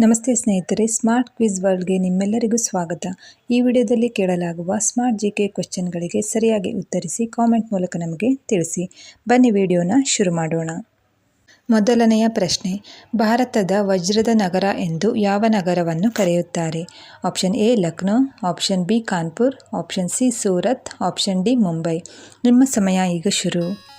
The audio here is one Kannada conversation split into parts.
ನಮಸ್ತೆ ಸ್ನೇಹಿತರೆ, ಸ್ಮಾರ್ಟ್ ಕ್ವಿಜ್ ವರ್ಲ್ಡ್ಗೆ ನಿಮ್ಮೆಲ್ಲರಿಗೂ ಸ್ವಾಗತ. ಈ ವಿಡಿಯೋದಲ್ಲಿ ಕೇಳಲಾಗುವ ಸ್ಮಾರ್ಟ್ ಜಿ ಕೆ ಕ್ವೆಶ್ಚನ್ಗಳಿಗೆ ಸರಿಯಾಗಿ ಉತ್ತರಿಸಿ ಕಾಮೆಂಟ್ ಮೂಲಕ ನಮಗೆ ತಿಳಿಸಿ. ಬನ್ನಿ ವಿಡಿಯೋನ ಶುರು ಮಾಡೋಣ. ಮೊದಲನೆಯ ಪ್ರಶ್ನೆ, ಭಾರತದ ವಜ್ರದ ನಗರ ಎಂದು ಯಾವ ನಗರವನ್ನು ಕರೆಯುತ್ತಾರೆ? Option A, Lucknow, option B, Kanpur, option C, Surat, option D, Mumbai. ನಿಮ್ಮ ಸಮಯ ಈಗ ಶುರು.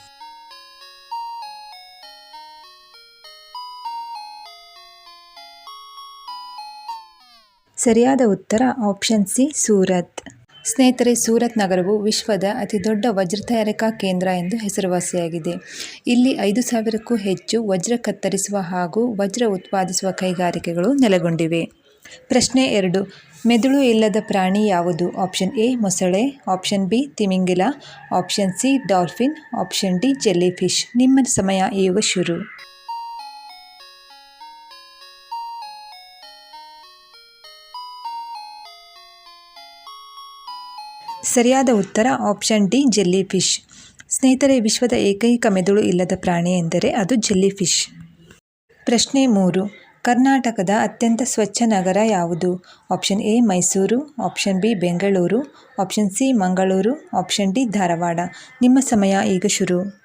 ಸರಿಯಾದ ಉತ್ತರ ಆಪ್ಷನ್ ಸಿ, ಸೂರತ್. ಸ್ನೇಹಿತರೆ, ಸೂರತ್ ನಗರವು ವಿಶ್ವದ ಅತಿದೊಡ್ಡ ವಜ್ರ ತಯಾರಿಕಾ ಕೇಂದ್ರ ಎಂದು ಹೆಸರುವಾಸಿಯಾಗಿದೆ. ಇಲ್ಲಿ ಐದು ಸಾವಿರಕ್ಕೂ ಹೆಚ್ಚು ವಜ್ರ ಕತ್ತರಿಸುವ ಹಾಗೂ ವಜ್ರ ಉತ್ಪಾದಿಸುವ ಕೈಗಾರಿಕೆಗಳು ನೆಲೆಗೊಂಡಿವೆ. ಪ್ರಶ್ನೆ ಎರಡು, ಮೆದುಳು ಇಲ್ಲದ ಪ್ರಾಣಿ ಯಾವುದು? ಆಪ್ಷನ್ ಎ, ಮೊಸಳೆ, option B, ತಿಮಿಂಗಿಲ, option C, dolphin, option D jellyfish ನಿಮ್ಮ ಸಮಯ ಈಗ ಶುರು. ಸರಿಯಾದ ಉತ್ತರ ಆಪ್ಷನ್ ಡಿ, ಜೆಲ್ಲಿ ಫಿಶ್. ಸ್ನೇಹಿತರೆ, ವಿಶ್ವದ ಏಕೈಕ ಮೆದುಳು ಇಲ್ಲದ ಪ್ರಾಣಿ ಎಂದರೆ ಅದು ಜೆಲ್ಲಿ ಫಿಶ್. ಪ್ರಶ್ನೆ ಮೂರು, ಕರ್ನಾಟಕದ ಅತ್ಯಂತ ಸ್ವಚ್ಛ ನಗರ ಯಾವುದು? Option A, Mysuru, option B, Bengaluru, option C, Mangaluru, option D, Dharwad. ನಿಮ್ಮ ಸಮಯ ಈಗ ಶುರು.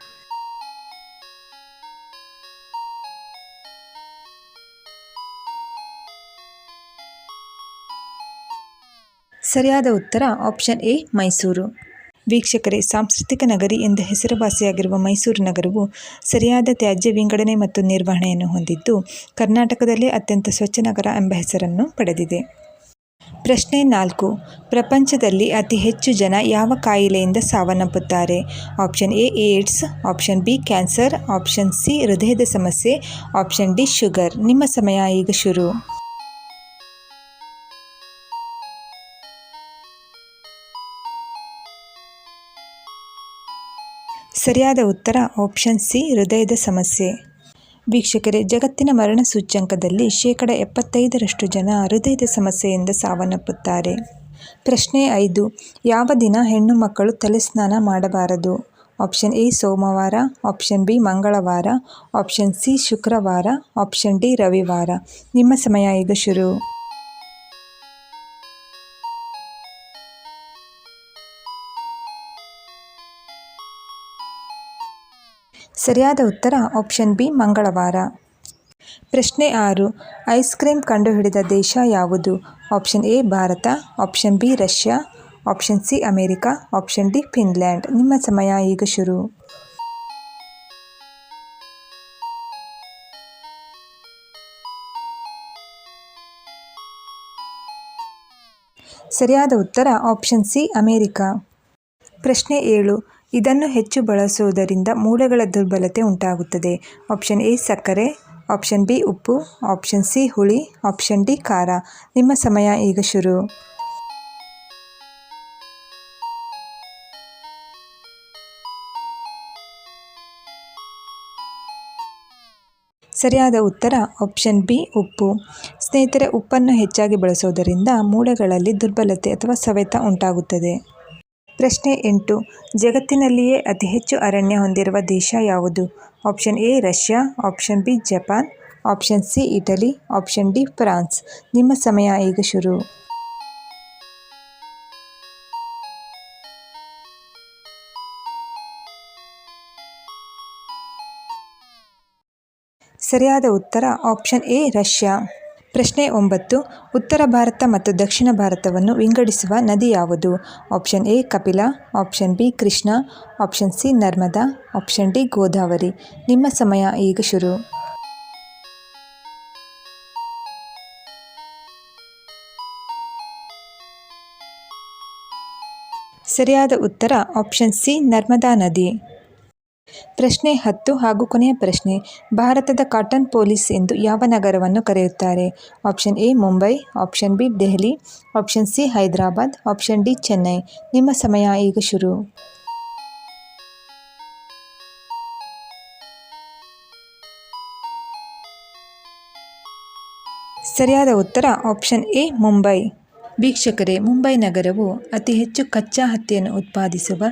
ಸರಿಯಾದ ಉತ್ತರ ಆಪ್ಷನ್ ಎ, ಮೈಸೂರು. ವೀಕ್ಷಕರೇ, ಸಾಂಸ್ಕೃತಿಕ ನಗರಿ ಎಂದು ಹೆಸರುವಾಸಿಯಾಗಿರುವ ಮೈಸೂರು ನಗರವು ಸರಿಯಾದ ತ್ಯಾಜ್ಯ ವಿಂಗಡಣೆ ಮತ್ತು ನಿರ್ವಹಣೆಯನ್ನು ಹೊಂದಿದ್ದು, ಕರ್ನಾಟಕದಲ್ಲೇ ಅತ್ಯಂತ ಸ್ವಚ್ಛ ನಗರ ಎಂಬ ಹೆಸರನ್ನು ಪಡೆದಿದೆ. ಪ್ರಶ್ನೆ ನಾಲ್ಕು, ಪ್ರಪಂಚದಲ್ಲಿ ಅತಿ ಹೆಚ್ಚು ಜನ ಯಾವ ಕಾಯಿಲೆಯಿಂದ ಸಾವನ್ನಪ್ಪುತ್ತಾರೆ? Option A, AIDS, option B, cancer, option C, ಹೃದಯದ ಸಮಸ್ಯೆ, ಆಪ್ಷನ್ ಡಿ, ಶುಗರ್. ನಿಮ್ಮ ಸಮಯ ಈಗ ಶುರು. ಸರಿಯಾದ ಉತ್ತರ ಆಪ್ಷನ್ ಸಿ ಹೃದಯದ ಸಮಸ್ಯೆ. ವೀಕ್ಷಕರೇ, ಜಗತ್ತಿನ ಮರಣ ಸೂಚ್ಯಂಕದಲ್ಲಿ ಶೇಕಡ ಎಪ್ಪತ್ತೈದರಷ್ಟು ಜನ ಹೃದಯದ ಸಮಸ್ಯೆಯಿಂದ ಸಾವನ್ನಪ್ಪುತ್ತಾರೆ. ಪ್ರಶ್ನೆ ಐದು, ಯಾವ ದಿನ ಹೆಣ್ಣು ಮಕ್ಕಳು ತಲೆ ಸ್ನಾನ ಮಾಡಬಾರದು? ಆಪ್ಷನ್ ಎ ಸೋಮವಾರ. ಆಪ್ಷನ್ ಬಿ ಮಂಗಳವಾರ. ಆಪ್ಷನ್ ಸಿ ಶುಕ್ರವಾರ. ಆಪ್ಷನ್ ಡಿ ರವಿವಾರ. ನಿಮ್ಮ ಸಮಯ ಈಗ ಶುರು. ಸರಿಯಾದ ಉತ್ತರ ಆಪ್ಷನ್ ಬಿ ಮಂಗಳವಾರ. ಪ್ರಶ್ನೆ ಆರು, ಐಸ್ ಕ್ರೀಮ್ ಕಂಡುಹಿಡಿದ ದೇಶ ಯಾವುದು? Option A, Bharat, option B, Russia, option C, America, option D, Finland. ನಿಮ್ಮ ಸಮಯ ಈಗ ಶುರು. ಸರಿಯಾದ ಉತ್ತರ ಆಪ್ಷನ್ ಸಿ, ಅಮೇರಿಕಾ. ಪ್ರಶ್ನೆ ಏಳು ಇದನ್ನು ಹೆಚ್ಚು ಬಳಸುವುದರಿಂದ ಮೂಳೆಗಳ ದುರ್ಬಲತೆ ಉಂಟಾಗುತ್ತದೆ. ಆಪ್ಷನ್ ಎ, ಸಕ್ಕರೆ. ಆಪ್ಷನ್ ಬಿ, ಉಪ್ಪು. ಆಪ್ಷನ್ ಸಿ, ಹುಳಿ. ಆಪ್ಷನ್ ಡಿ, ಖಾರ. ನಿಮ್ಮ ಸಮಯ ಈಗ ಶುರು. ಸರಿಯಾದ ಉತ್ತರ, ಆಪ್ಷನ್ ಬಿ, ಉಪ್ಪು. ಸ್ನೇಹಿತರೆ, ಉಪ್ಪನ್ನು ಹೆಚ್ಚಾಗಿ ಬಳಸುವುದರಿಂದ ಮೂಳೆಗಳಲ್ಲಿ ದುರ್ಬಲತೆ ಅಥವಾ ಸವೆತ ಉಂಟಾಗುತ್ತದೆ. ಪ್ರಶ್ನೆ ಎಂಟು. ಜಗತ್ತಿನಲ್ಲಿಯೇ ಅತಿ ಹೆಚ್ಚು ಅರಣ್ಯ ಹೊಂದಿರುವ ದೇಶ ಯಾವುದು? Option A, Russia, option B, Japan, option C, Italy, option D, France. ನಿಮ್ಮ ಸಮಯ ಈಗ ಶುರು. ಸರಿಯಾದ ಉತ್ತರ ಆಪ್ಷನ್ ಎ, ರಷ್ಯಾ. ಪ್ರಶ್ನೆ ಒಂಬತ್ತು, ಉತ್ತರ ಭಾರತ ಮತ್ತು ದಕ್ಷಿಣ ಭಾರತವನ್ನು ವಿಂಗಡಿಸುವ ನದಿ ಯಾವುದು? Option A, Kapila, option B, Krishna, option C, Narmada, option D, Godavari. ನಿಮ್ಮ ಸಮಯ ಈಗ ಶುರು. ಸರಿಯಾದ ಉತ್ತರ, ಆಪ್ಷನ್ ಸಿ, ನರ್ಮದಾ ನದಿ. ಪ್ರಶ್ನೆ ಹತ್ತು ಹಾಗೂ ಕೊನೆಯ ಪ್ರಶ್ನೆ, ಭಾರತದ ಕಾಟನ್ ಪೊಲೀಸ್ ಎಂದು ಯಾವ ನಗರವನ್ನು ಕರೆಯುತ್ತಾರೆ? Option A, Mumbai, option B, Delhi, option C, Hyderabad, option D, Chennai. ನಿಮ್ಮ ಸಮಯ ಈಗ ಶುರು. ಸರಿಯಾದ ಉತ್ತರ, ಆಪ್ಷನ್ ಎ, ಮುಂಬೈ. ವೀಕ್ಷಕರೇ, ಮುಂಬೈ ನಗರವು ಅತಿ ಹೆಚ್ಚು ಕಚ್ಚಾ ಹತ್ತಿಯನ್ನು ಉತ್ಪಾದಿಸುವ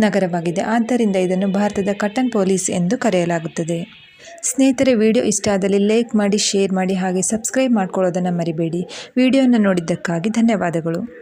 ನಗರವಾಗಿದೆ. ಆದ್ದರಿಂದ ಇದನ್ನು ಭಾರತದ ಕಟನ್ ಪೊಲೀಸ್ ಎಂದು ಕರೆಯಲಾಗುತ್ತದೆ. ಸ್ನೇಹಿತರೆ, ವಿಡಿಯೋ ಇಷ್ಟ ಆದಲ್ಲಿ ಲೈಕ್ ಮಾಡಿ, ಶೇರ್ ಮಾಡಿ ಹಾಗೆ ಸಬ್ಸ್ಕ್ರೈಬ್ ಮಾಡ್ಕೊಳ್ಳೋದನ್ನು ಮರಿಬೇಡಿ. ವಿಡಿಯೋನ ನೋಡಿದ್ದಕ್ಕಾಗಿ ಧನ್ಯವಾದಗಳು.